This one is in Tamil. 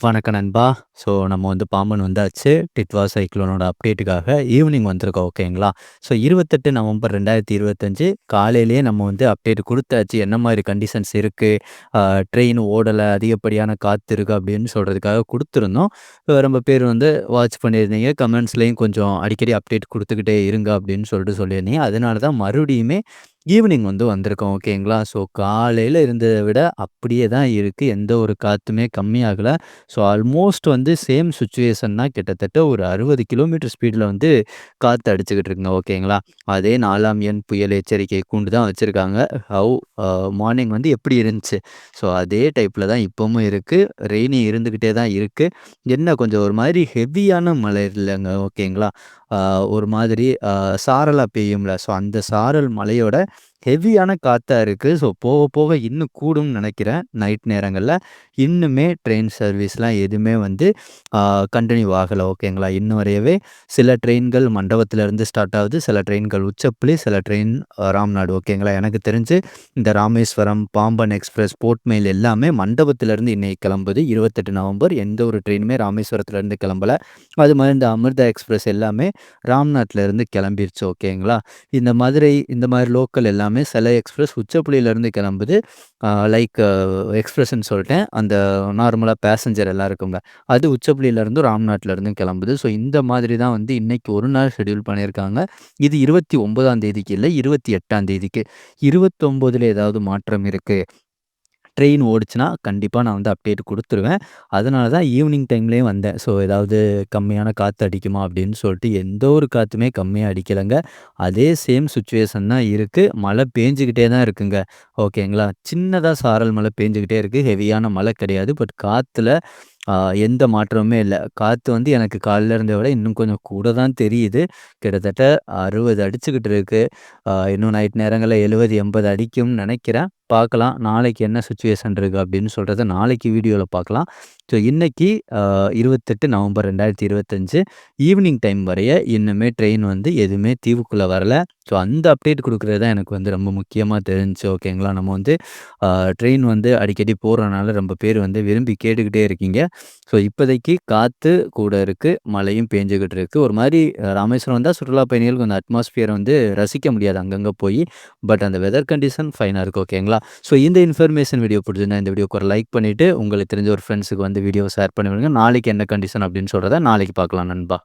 வணக்கம் நண்பா. ஸோ நம்ம வந்து பாம்பன் வந்தாச்சு. டிட்வா சைக்ளோனோட அப்டேட்டுக்காக ஈவினிங் வந்திருக்கோம் ஓகேங்களா. ஸோ 28 நவம்பர் 2025 காலையிலேயே நம்ம வந்து அப்டேட் கொடுத்தாச்சு என்ன மாதிரி கண்டிஷன்ஸ் இருக்குது ட்ரெயின் ஓடலை அதிகப்படியான காற்று இருக்கு அப்படின்னு சொல்கிறதுக்காக கொடுத்துருந்தோம் ரொம்ப பேர் வந்து வாட்ச் பண்ணியிருந்தீங்க. கமெண்ட்ஸ்லேயும் கொஞ்சம் அடிக்கடி அப்டேட் கொடுத்துக்கிட்டே இருங்க அப்படின்னு சொல்லிட்டு சொல்லியிருந்தீங்க. அதனால தான் மறுபடியுமே ஈவினிங் வந்து வந்திருக்கோம். ஓகேங்களா. ஸோ காலையில் இருந்ததை விட அப்படியே தான் இருக்குது எந்த ஒரு காற்றுமே கம்மியாகலை. ஸோ ஆல்மோஸ்ட் வந்து சேம் சுச்சுவேஷன் தான். கிட்டத்தட்ட ஒரு 60 கிலோமீட்டர் ஸ்பீடில் வந்து காற்று அடிச்சுக்கிட்டு இருக்குங்க. ஓகேங்களா. அதே நாலாம் எண் புயல் எச்சரிக்கை கூண்டு தான் வச்சுருக்காங்க. ஹவு மார்னிங் வந்து எப்படி இருந்துச்சு, ஸோ அதே டைப்பில் தான் இப்பவும் இருக்குது ரெய்னி இருந்துக்கிட்டே தான் இருக்குது என்ன கொஞ்சம் ஒரு மாதிரி ஹெவியான மழை இல்லைங்க. ஓகேங்களா. ஒரு மாதிரி சாரலாக பெய்யும்ல, ஸோ அந்த சாரல் மலையோட ஹெவியான காற்றாக இருக்குது ஸோ போக போக இன்னும் கூடும்னு நினைக்கிறேன் நைட் நேரங்களில் இன்னுமே ட்ரெயின் சர்வீஸ்லாம் எதுவுமே வந்து கண்டினியூ ஆகலை ஓகேங்களா. இன்னும் வரையவே சில ட்ரெயின்கள் மண்டபத்திலருந்து ஸ்டார்ட் ஆகுது. சில ட்ரெயின்கள் உச்சப்புலி சில ட்ரெயின் ராம்நாடு ஓகேங்களா. எனக்கு தெரிஞ்சு இந்த Rameswaram, Pamban express, boat mail எல்லாமே மண்டபத்திலேருந்து இன்னைக்கு கிளம்புது. 28 நவம்பர் எந்த ஒரு ட்ரெயினுமே ராமேஸ்வரத்துலேருந்து கிளம்பல. அது மாதிரி இந்த அமிர்தா எக்ஸ்பிரஸ் எல்லாமே ராம்நாட்டிலேருந்து கிளம்பிருச்சு ஓகேங்களா. இந்த மதுரை இந்த மாதிரி லோக்கல் எல்லாமே எல்லாமே சில எக்ஸ்பிரஸ் உச்சப்புள்ளியிலேருந்து கிளம்புது. லைக் எக்ஸ்பிரஸ்ன்னு சொல்லிட்டேன் அந்த நார்மலாக பேசஞ்சர் எல்லாம் இருக்குங்க. அது உச்சப்புளியிலருந்தும், ராம்நாட்லருந்தும் கிளம்புது. ஸோ இந்த மாதிரி தான் வந்து இன்றைக்கி ஒரு நாள் ஷெட்யூல் பண்ணியிருக்காங்க. இது 29ஆம் தேதிக்கு இல்லை இருபத்தி எட்டாம் தேதிக்கு. 29ல ஏதாவது மாற்றம் இருக்குது ட்ரெயின் ஓடுச்சுன்னா கண்டிப்பாக நான் வந்து அப்டேட் கொடுத்துருவேன் அதனால தான் ஈவினிங் டைம்லேயே வந்தேன். ஸோ ஏதாவது கம்மியான காற்று அடிக்குமா அப்படின்னு சொல்லிட்டு எந்த ஒரு காற்றுமே கம்மியாக அடிக்கலைங்க அதே சேம் சுச்சுவேஷன் தான் இருக்குது மழை பேஞ்சுகிட்டே தான் இருக்குங்க. ஓகேங்களா. சின்னதாக சாரல் மழை பேஞ்சுகிட்டே இருக்குது ஹெவியான மழை கிடையாது. பட் காற்றுல எந்த மாற்றமுமே இல்லை காற்று வந்து எனக்கு காலைல இருந்தத விட இன்னும் கொஞ்சம் கூட தான் தெரியுது. கிட்டத்தட்ட 60 அடிச்சுக்கிட்டு இருக்குது இன்னும் நைட் நேரங்களில் எழுபது எண்பது அடிக்கும்னு நினைக்கிறேன் பார்க்கலாம். நாளைக்கு என்ன சுச்சுவேஷன் இருக்குது அப்படின்னு சொல்கிறத நாளைக்கு வீடியோவில் பார்க்கலாம். ஸோ இன்றைக்கி இருபத்தெட்டு நவம்பர் ரெண்டாயிரத்தி இருபத்தஞ்சு ஈவினிங் டைம் வரைய இன்னுமே ட்ரெயின் வந்து எதுவுமே தீவுக்குள்ளே வரல. ஸோ அந்த அப்டேட் கொடுக்குறது தான் எனக்கு வந்து ரொம்ப முக்கியமாக தெரிஞ்சு ஓகேங்களா. நம்ம வந்து ட்ரெயின் வந்து அடிக்கடி போகிறனால ரொம்ப பேர் வந்து விரும்பி கேட்டுக்கிட்டே இருக்கீங்க. ஸோ இப்போதைக்கு காற்று கூட இருக்குது மழையும் பேஞ்சுக்கிட்டு இருக்குது ஒரு மாதிரி ராமேஸ்வரம் தான் சுற்றுலா பயணிகள் கொஞ்சம் அட்மாஸ்பியர் வந்து ரசிக்க முடியாது அங்கங்கே போய் பட் அந்த வெதர் கண்டிஷன் ஃபைனாக இருக்குது ஓகேங்களா. ஸோ இந்த இன்ஃபர்மேஷன் வீடியோ பிடிச்சிருந்தா இந்த வீடியோக்கு ஒரு லைக் பண்ணிவிட்டு உங்களுக்கு தெரிஞ்ச ஒரு ஃப்ரெண்ட்ஸுக்கு வந்து வீடியோ ஷேர் பண்ணி விடுங்க. நாளைக்கு என்ன கண்டிஷன் அப்படின்னு சொல்கிறத நாளைக்கு பார்க்கலாம் நண்பா.